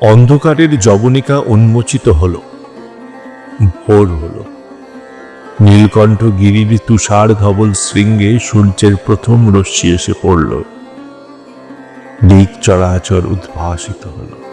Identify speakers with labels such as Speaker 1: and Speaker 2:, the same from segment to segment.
Speaker 1: অন্ধকারের জবনিকা উন্মোচিত হল। ভোর হল। নীলকণ্ঠ গিরির তুষার ধবল শৃঙ্গে সূর্যের প্রথম রশ্মি এসে পড়ল। দিক চরাচর উদ্ভাসিত হল।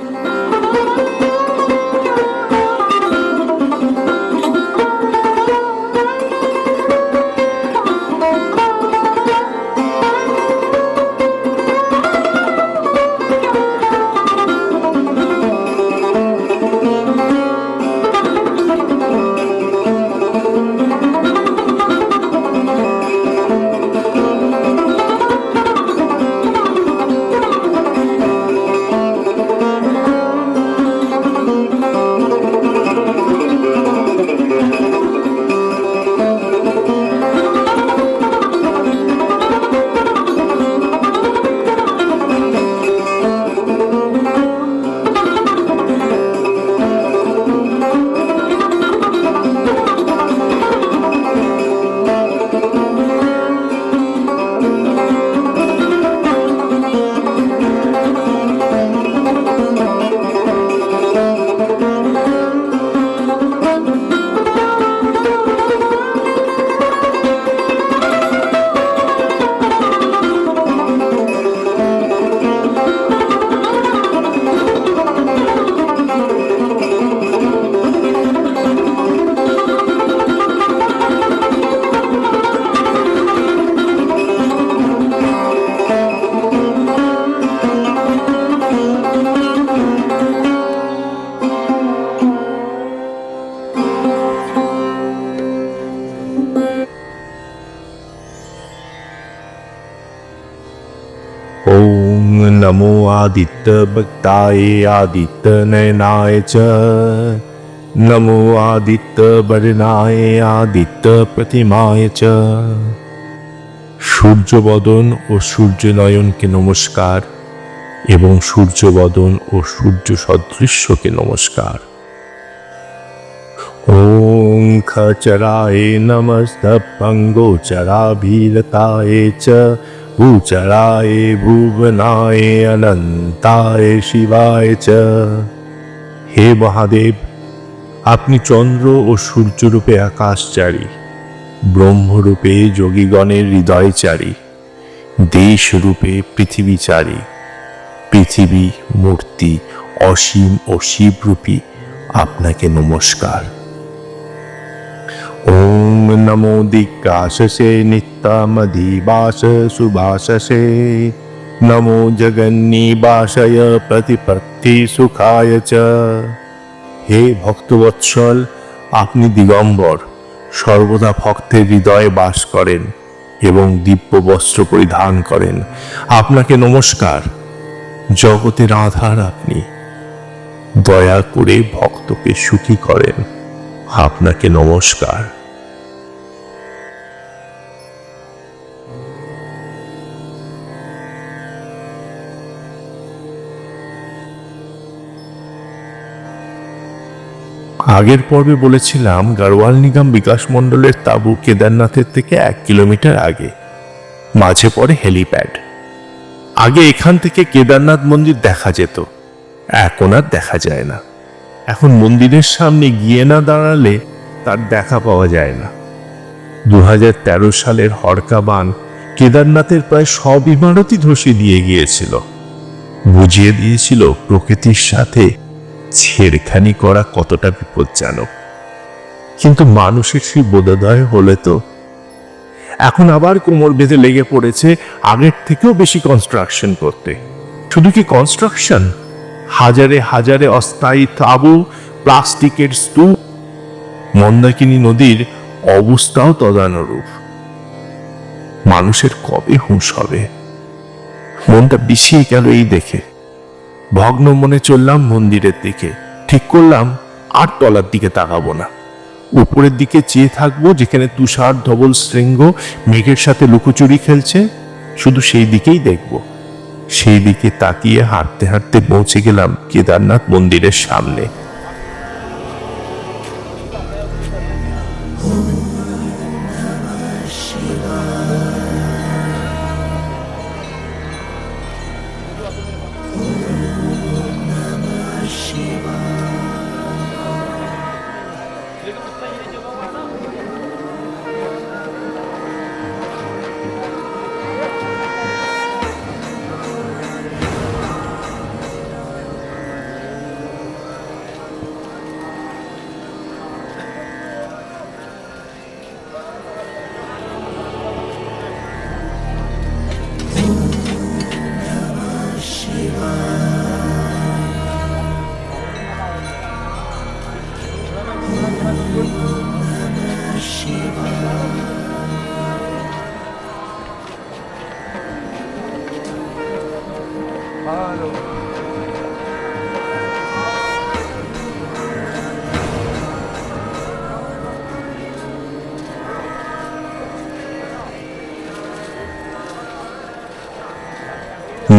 Speaker 1: ॐ नमो आदित्यभक्ताय आदित्यनयनाय च नमो आदित्यवर्णाय आदित्यप्रतिमाय च সূর্যবদন ও সূর্যনয়নকে নমস্কার এবং সূর্যবদন ও সূর্য সদৃশ্যকে নমস্কার ॐ खचराय नमस्तपङ्गोचराभिरताय च भूचराय भुवनाय অনন্তায় শিবায় চ হে মহাদেব আপনি চন্দ্র ও সূর্যরূপে আকাশচারী ব্রহ্মরূপে যোগীগণের হৃদয়চারী দেশরূপে পৃথিবীচারী পৃথিবী মূর্তি অসীম ও শিবরূপী আপনাকে নমস্কার ওম নমো দিক্কাশসে নিত্যমধিবাস সুভাষসে নমো জগন্নিবাসয় প্রতিপত্তি সুখায় চ হে ভক্তবৎসল, আপনি দিগম্বর, সর্বদা ভক্তের হৃদয়ে বাস করেন এবং দিব্য বস্ত্র পরিধান করেন। আপনাকে নমস্কার। জগতের আধার আপনি। দয়া করে ভক্তকে সুখী করেন। আপনাকে নমস্কার। আগের পর্বে বলেছিলাম গাড়ওয়াল নিগম বিকাশ মণ্ডলের তাঁবু কেদারনাথের থেকে এক কিলোমিটার আগে, মাঝে পড়ে হেলিপ্যাড। আগে এখান থেকে কেদারনাথ মন্দির দেখা যেত, এখন আর দেখা যায় না। এখন মন্দিরের সামনে গিয়ে না দাঁড়ালে তার দেখা পাওয়া যায় না। দু হাজার তেরো সালের হরকাবান কেদারনাথের প্রায় সব ইমারতই ধসে দিয়ে গিয়েছিল। বুঝিয়ে দিয়েছিল প্রকৃতির সাথে ছেড়খানি করা কতটা বিপজ্জনক। কিন্তু মানুষের সেই বোধোদয় হলে তো এখন আবার কোমর বেঁধে লেগে পড়েছে আগের থেকেও বেশি কনস্ট্রাকশন করতে। শুধু কি কনস্ট্রাকশন হাজারে হাজারে অস্থায়ী তাঁবু প্লাস্টিকের স্তূপ, মন্দাকিনী নদীর অবস্থাও তদানুরূপ। মানুষের কবে হুঁশ হবে? মনটা বিষিয়ে গেল এই দেখে। ভগ্ন মনে চললাম মন্দিরের দিকে। ঠিক করলাম, আর তলার দিকে তাকাবো না। উপরের দিকে চেয়ে থাকব যেখানে তুষার, ধবল, শৃঙ্গ, মেঘের সাথে লুকোচুরি খেলছে। শুধু সেই দিকেই দেখব। সেই দিকে তাকিয়ে হাঁটতে হাঁটতে পৌঁছে গেলাম কেদারনাথ মন্দিরের সামনে।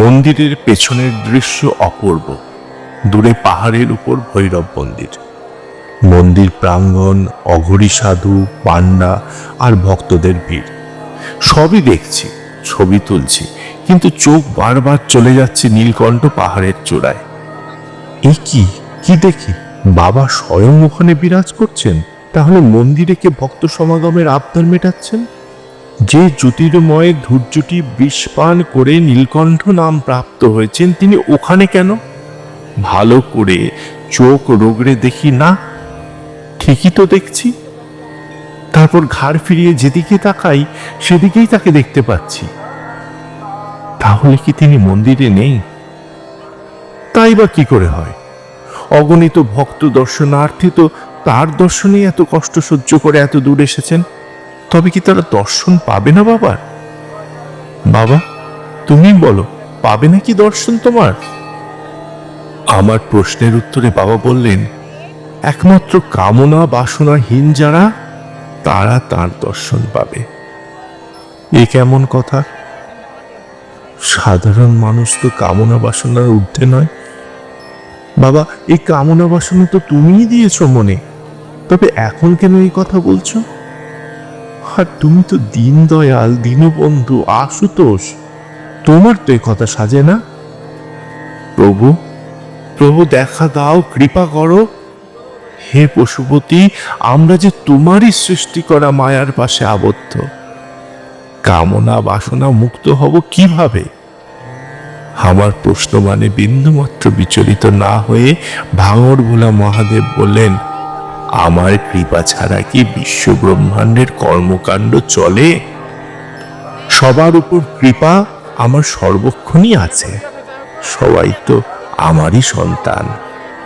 Speaker 1: মন্দিরের পেছনের দৃশ্য অপূর্ব। দূরে পাহাড়ের উপর ভৈরব মন্দির। মন্দির প্রাঙ্গণ, অঘরী সাধু, পান্ডা আর ভক্তদের ভিড়। সবই দেখছি, ছবি তুলছি, কিন্তু চোখ বারবার চলে যাচ্ছে নীলকণ্ঠ পাহাড়ের চূড়ায়। এ কি? কি দেখি? বাবা স্বয়ং ওখানে বিরাজ করছেন? তাহলে মন্দিরে কে ভক্ত সমাগমের আবদার মেটাচ্ছেন? যে জ্যোতির্ময় ধৈর্যটি বিষপান করে নীলকণ্ঠ নাম প্রাপ্ত হয়েছেন, তিনি ওখানে কেন? ভালো করে চোখ রোগড়ে দেখি না। ঠিকই তো দেখছি। তারপর ঘাড় ফিরিয়ে যেদিকে তাকাই, সেদিকেই তাকে দেখতে পাচ্ছি। তাহলে কি তিনি মন্দিরে নেই? তাই বা কি করে হয়? অগণিত ভক্ত দর্শনার্থী তো তার দর্শনেই এত কষ্ট সহ্য করে এত দূর এসেছেন। তবে কি তারা দর্শন পাবে না বাবার? বাবা, তুমি বলো, পাবে নাকি দর্শন তোমার? আমার প্রশ্নের উত্তরে বাবা বললেন, একমাত্র কামনা বাসনাহীন যারা, তারা তার দর্শন পাবে। এ কেমন কথা? সাধারণ মানুষ তো কামনা, বাসনার ঊর্ধ্বে নয়। বাবা, এই কামনা, বাসনা তো তুমিই দিয়েছ মনে। তবে এখন কেন এই কথা বলছো? আর তুমি তো দিন দয়াল দীনবন্ধু, আশুতোষ। তোমার তো কথা সাজে না? প্রভু প্রভু দেখা দাও, কৃপা করো। হে পশুপতি, আমরা যে তোমারই সৃষ্টি করা মায়ার পাশে আবদ্ধ। কামনা বাসনা মুক্ত হব কীভাবে? আমার প্রশ্ন মানে বিন্দুমাত্র বিচলিত না হয়ে ভাঙর ভোলা মহাদেব বললেন আমার কৃপা ছাড়া কি বিশ্ব ব্রহ্মাণ্ডের কর্মকাণ্ড চলে? সবার উপর কৃপা আমার সর্বক্ষণই আছে। সবাই তো আমারই সন্তান।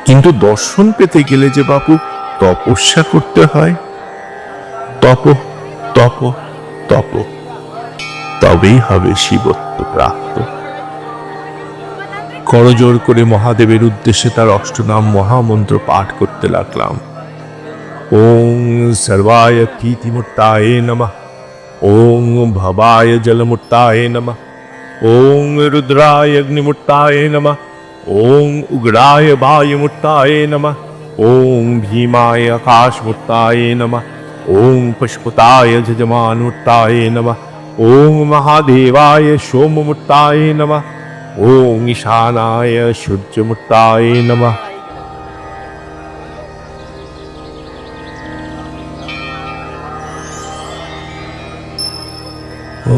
Speaker 1: কিন্তু দর্শন পেতে গেলে যে বাপু তপস্যা করতে হয়। তপ তপ তপ। তবেই হবে শিবত্ব প্রাপ্ত। করজোর করে মহাদেবের উদ্দেশ্যে তার অষ্টনাম মহামন্ত্র পাঠ করতে লাগলাম। ওং সর্বায় প্রীতিমূর্তায় নমঃ ওং ভবায় জলমূর্তায় নমঃ ওং রুদ্রায় অগ্নিমূর্তায় নমঃ ওং উগ্রায় বায়ুমূর্তায় নমঃ ওং ভীমায় আকাশমূর্তায় নমঃ ওং পশুপতায় যজমানমূর্তায় নমঃ ওং মহাদেবায় সোমমূর্তায় নমঃ ওং ঈশানায় সূর্যমূর্তায় নমঃ বৃষ্টি,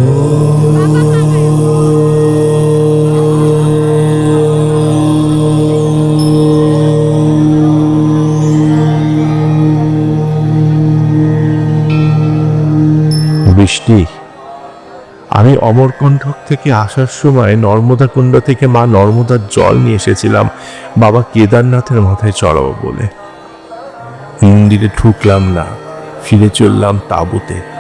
Speaker 1: আমি অমরকণ্ঠক থেকে আসার সময় নর্মদা কুণ্ড থেকে মা নর্মদার জল নিয়ে এসেছিলাম। বাবা কেদারনাথের মাথায় চড়াবো বলে। মন্দিরে ঢুকলাম না, ফিরে চললাম তাঁবুতে।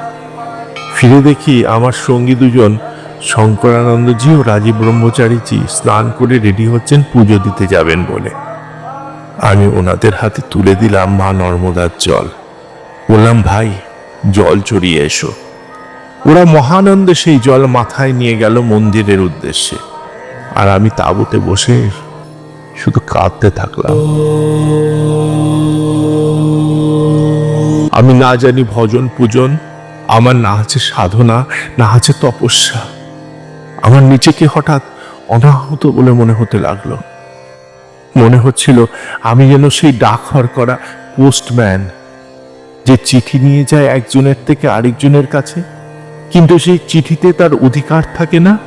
Speaker 1: ফিরে দেখি আমার সঙ্গী দুজন শঙ্করানন্দজি ও রাজীব ব্রহ্মচারীজি স্নান করে রেডি হচ্ছেন পুজো দিতে যাবেন বলে। আমি ওনাদের হাতে তুলে দিলাম মা নর্মদার জল। বললাম, ভাই, জল চড়িয়ে এসো। ওরা মহানন্দে সেই জল মাথায় নিয়ে গেল মন্দিরের উদ্দেশ্যে। আর আমি তাঁবুতে বসে শুধু কাঁদতে থাকলাম। আমি না জানি ভজন পূজন আমার না আছে সাধনা, না আছে তপস্যা। আমার নিজেকে হঠাৎ অনাহত বলে মনে হতে লাগল। মনে হচ্ছিল আমি যেন সেই ডাকঘর করা পোস্টম্যান, যে চিঠি নিয়ে যায় একজনের থেকে আরেকজনের কাছে, কিন্তু সেই চিঠিতে তার অধিকার থাকে না।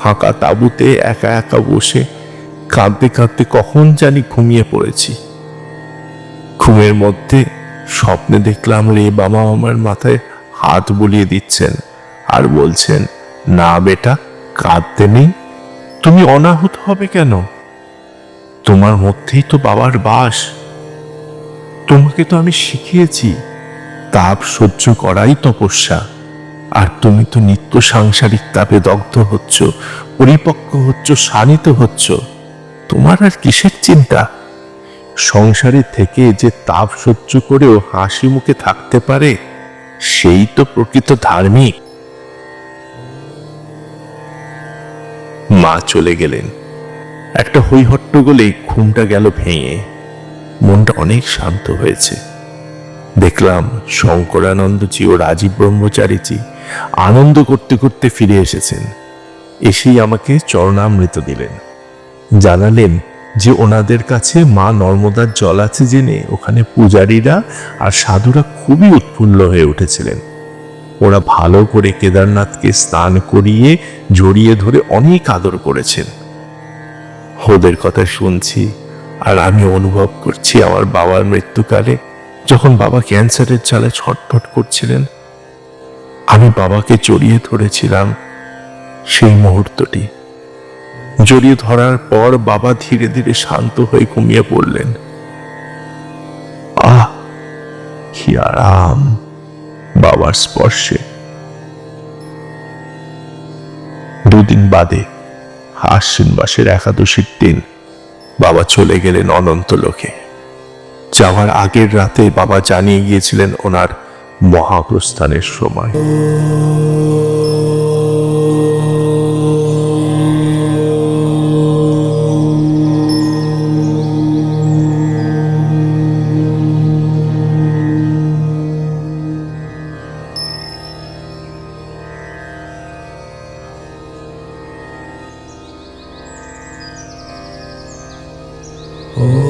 Speaker 1: ফাঁকা তাঁবুতে একা একা বসে কাঁদতে কাঁদতে কখন জানি ঘুমিয়ে পড়েছি। ঘুমের মধ্যে স্বপ্নে দেখলাম রে বাবা আমার মাথায় হাত বুলিয়ে দিচ্ছেন আর বলছেন, না বেটা, কাঁদতে নেই। তুমি অনাহুত হবে কেন? তোমার মধ্যেই তো বাবার বাস। তোমাকে তো আমি শিখিয়েছি, তাপ সহ্য করাই তপস্যা। আর তুমি তো নিত্য সাংসারিক তাপে দগ্ধ হচ্ছ, পরিপক্ক হচ্ছ, শানিত হচ্ছ। তোমার আর কিসের চিন্তা? সংসারে থেকে যে তাপ সহ্য করেও হাসি মুখে থাকতে পারে সেই তো প্রকৃত ধার্মিক। মা চলে গেলেন। একটা হৈহট্টগোলে ঘুমটা গেল ভেঙে। মনটা অনেক শান্ত হয়েছে। দেখলাম শঙ্করানন্দজি ও রাজীব ব্রহ্মচারীজি আনন্দ করতে করতে ফিরে এসেছেন। এসেই আমাকে চরণামৃত দিলেন। জানালেন যে ওনাদের কাছে মা নর্মদার জল আছে জেনে ওখানে পূজারীরা আর সাধুরা খুবই উৎফুল্ল হয়ে উঠেছিলেন। ওরা ভালো করে কেদারনাথকে স্নান করিয়ে জড়িয়ে ধরে অনেক আদর করেছেন। ওদের কথা শুনছি আর আমি অনুভব করছি আমার বাবার মৃত্যুকালে যখন বাবা ক্যান্সারের চালে ছটফট করছিলেন, আমি বাবাকে জড়িয়ে ধরেছিলাম সেই মুহূর্তটি। জড়িয়ে ধরার পর বাবা ধীরে ধীরে শান্ত হয়ে ঘুমিয়ে পড়লেন। আহ, কি আরাম, বাবার স্পর্শে। দুদিন বাদে আশ্বিন মাসের একাদশীর দিন বাবা চলে গেলেন অনন্ত লোকে। যাওয়ার আগের রাতে বাবা জানিয়ে গিয়েছিলেন ওনার মহাপ্রস্থানের সময়। Oh.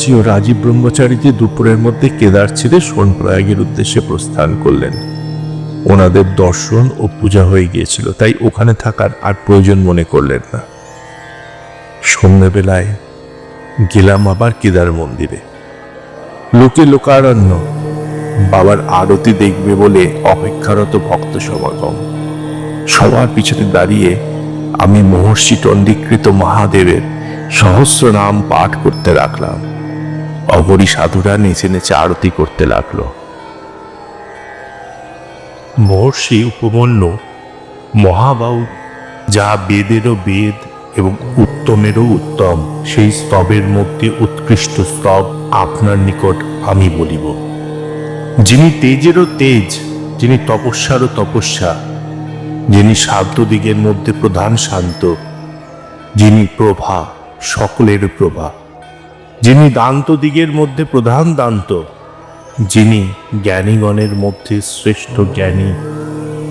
Speaker 1: শঙ্করানন্দজি ও রাজীব ব্রহ্মচারীজি দুপুরের মধ্যে কেদার ছেড়ে সোনপ্রয়াগের উদ্দেশ্যে প্রস্থান করলেন। ওনাদের দর্শন ও পূজা হয়ে গিয়েছিল, তাই ওখানে থাকার আর প্রয়োজন মনে করলেন না। সন্ধ্যেবেলায় গেলাম আবার কেদার মন্দিরে। লোকে লোকারণ্য, বাবার আরতি দেখবে বলে অপেক্ষারত ভক্ত সমাগম। সবার পিছনে দাঁড়িয়ে আমি মহর্ষি টন্ডিকৃত মহাদেবের সহস্র নাম পাঠ করতে রাখলাম অগরি সাধুরা নেচে নেচে আরতি করতে লাগল। মহর্ষি উপমন্য মহাবাউ যা বেদেরও বেদ এবং উত্তমেরও উত্তম, সেই স্তবের মধ্যে উৎকৃষ্ট স্তব আপনার নিকট আমি বলিব। যিনি তেজেরও তেজ, যিনি তপস্যারও তপস্যা, যিনি শান্ত দিগের মধ্যে প্রধান শান্ত, যিনি প্রভা, সকলের প্রভা। যিনি দান্ত দিগের মধ্যে প্রধান দান্ত, যিনি জ্ঞানীগণের মধ্যে শ্রেষ্ঠ জ্ঞানী,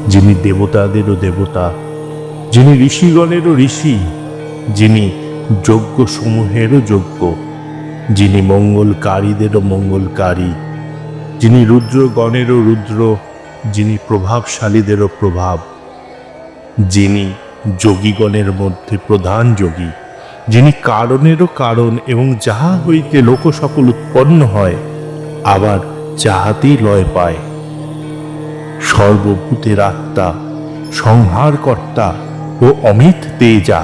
Speaker 1: যিনি দেবতাদেরও দেবতা, যিনি ঋষিগণেরও ঋষি, যিনি যজ্ঞ সমূহেরও যজ্ঞ, যিনি মঙ্গলকারীদেরও মঙ্গলকারী, যিনি রুদ্রগণেরও রুদ্র, যিনি প্রভাবশালীদেরও প্রভাব, যিনি যোগীগণের মধ্যে প্রধান যোগী। যিনি কারণেরও কারণ এবং যাহা হইতে লোক সকল উৎপন্ন হয়, আবার যাহাতেই লয় পায়। সর্বভূতের আত্মা, সংহারকর্তা ও অমিত তেজা,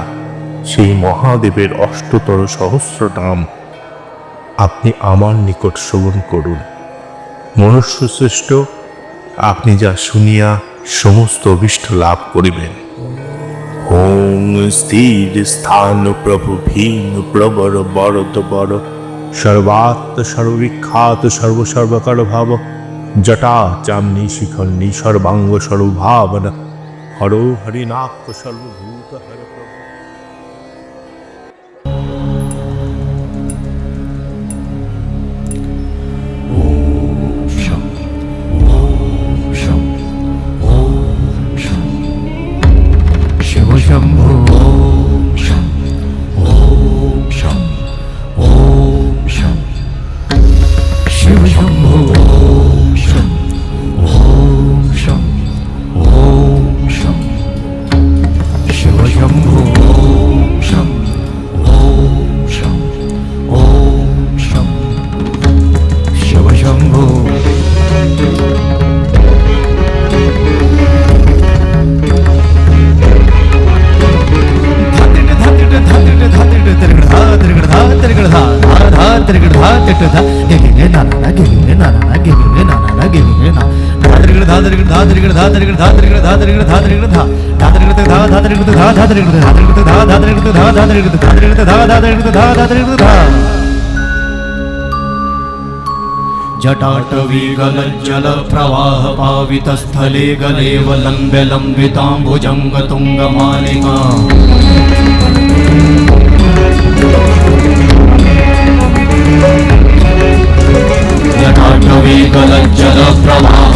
Speaker 1: সেই মহাদেবের অষ্টতর সহস্র নাম আপনি আমার নিকট শ্রবণ করুন। মনুষ্য শ্রেষ্ঠ আপনি যা শুনিয়া সমস্ত অভিষ্ট লাভ করিবেন। স্থির স্থান, প্রভু ভীম, প্রবর বরদ বর। সর্বাত্ম, সর্ববিখ্যাত সর্ব সর্বকার ভাব। জটা চামনি শিখন্নি, সর্বাঙ্গ, সর্বভাবনা। হর হরিনাক্ষ সর্বভূত হর
Speaker 2: जटाटवी गलज्जल प्रवाह पावित தாதர் எடுத்து தா தாதர் எடுத்து தாதர் எடுத்து தா தாதர்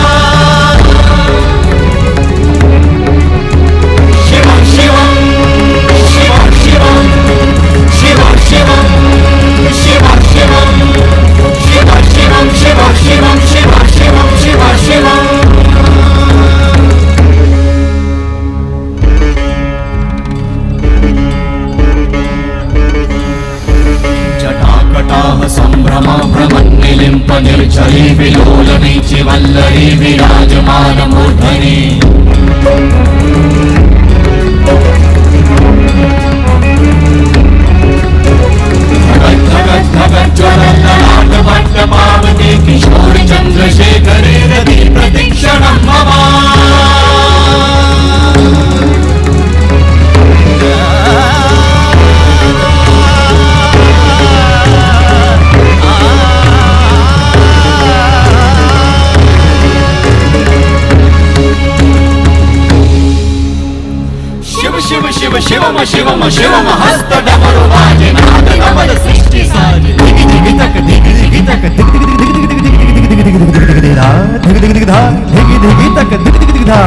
Speaker 2: नम शिवम हस्त डमरु बाजे नाद नमर सृष्टि साज
Speaker 3: दिग दिग तक दिग दिग तक दिग दिग दिग दिग दिग दिग दिग दिग दिग दिग दिग दिग धा दिग दिग दिग धा दिग दिग तक दिग दिग दिग धा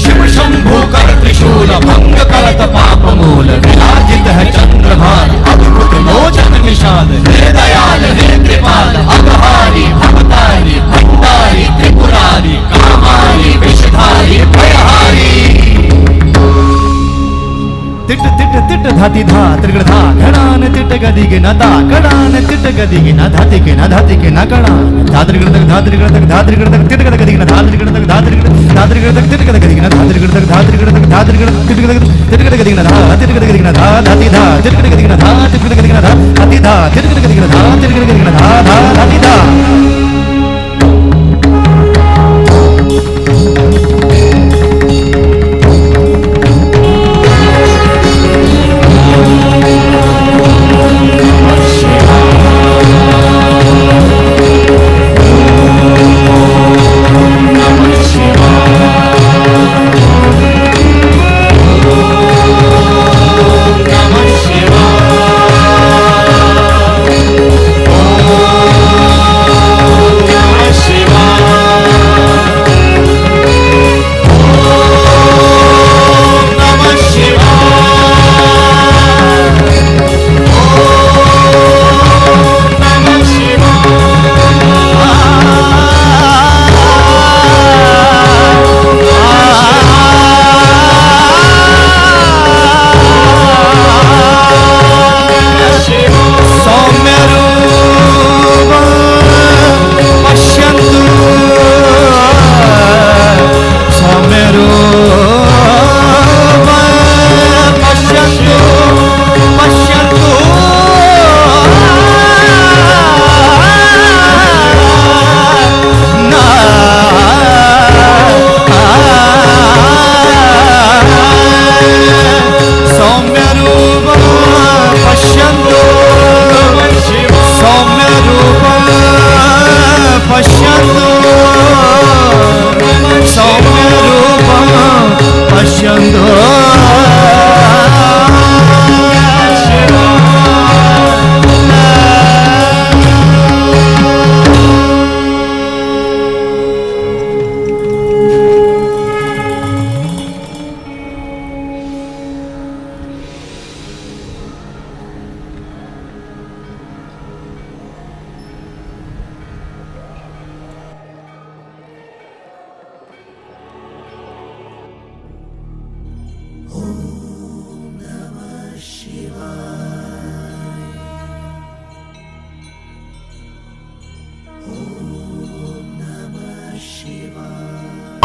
Speaker 2: शिव शंभु कर त्रिशूल भंग करत पाप मूल विराजित है चंद्रभान अद्भुत मोचन निषाद
Speaker 3: हृदया ತಿಟ್ಟ ತಿಟ್ಟ ತಿಟ್ಟ ಧಾತಿ ಧಾ ತ್ರಿಗಳ ಧಾ ಘಡಾನ ತಿಟ್ಟ ಗದಿಗೆ ನ ತಾ ಕಡಾನ ತಿಟ್ಟ ಗದಿಗೆ ನ ಧಾತಿಗೆ ನ ಧಾತಿಗೆ ನ ಕಡಾ ಧಾತ್ರಿಗಳ ತಗ ಧಾತ್ರಿಗಳ ತಗ ಧಾತ್ರಿಗಳ ತಗ ತಿಟ್ಟ ಗದ ಗದಿಗೆ ನ ಧಾತ್ರಿಗಳ ತಗ ಧಾತ್ರಿಗಳ ಧಾತ್ರಿಗಳ ತಗ ತಿಟ್ಟ ಗದ ಗದಿಗೆ ನ ಧಾತ್ರಿಗಳ ತಗ ಧಾತ್ರಿಗಳ ತಗ ಧಾತ್ರಿಗಳ ತಿಟ್ಟ ಗದ ತಿಟ್ಟ ಗದ ಗದಿಗೆ ನ ಧಾ ತಿಟ್ಟ ಗದ ಗದಿಗೆ ನ ಧಾ ಧಾತಿ ಧಾ ತಿಟ್ಟ ಗದ ಗದಿಗೆ ನ ಧಾ ತಿಟ್ಟ ಗದ ಗದಿಗೆ ನ ಧಾ ಹತಿ ಧಾ ತಿಟ್ಟ ಗದ ಗದಿಗೆ ನ ಧಾ ತಿಟ್ಟ ಗದ ಗದಿಗೆ ನ ಧಾ ಧಾ
Speaker 2: ಧಾತಿ ಧಾ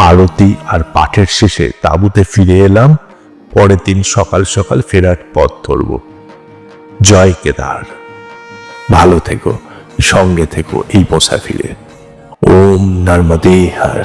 Speaker 1: আরতি আর পাঠের শেষে তাঁবুতে ফিরে এলাম। পরের দিন সকাল সকাল ফেরার পথ ধরব। জয় কেদার। ভালো থেকো, সঙ্গে থেকো এই মোসাফিরে ওম নর্মদে হর।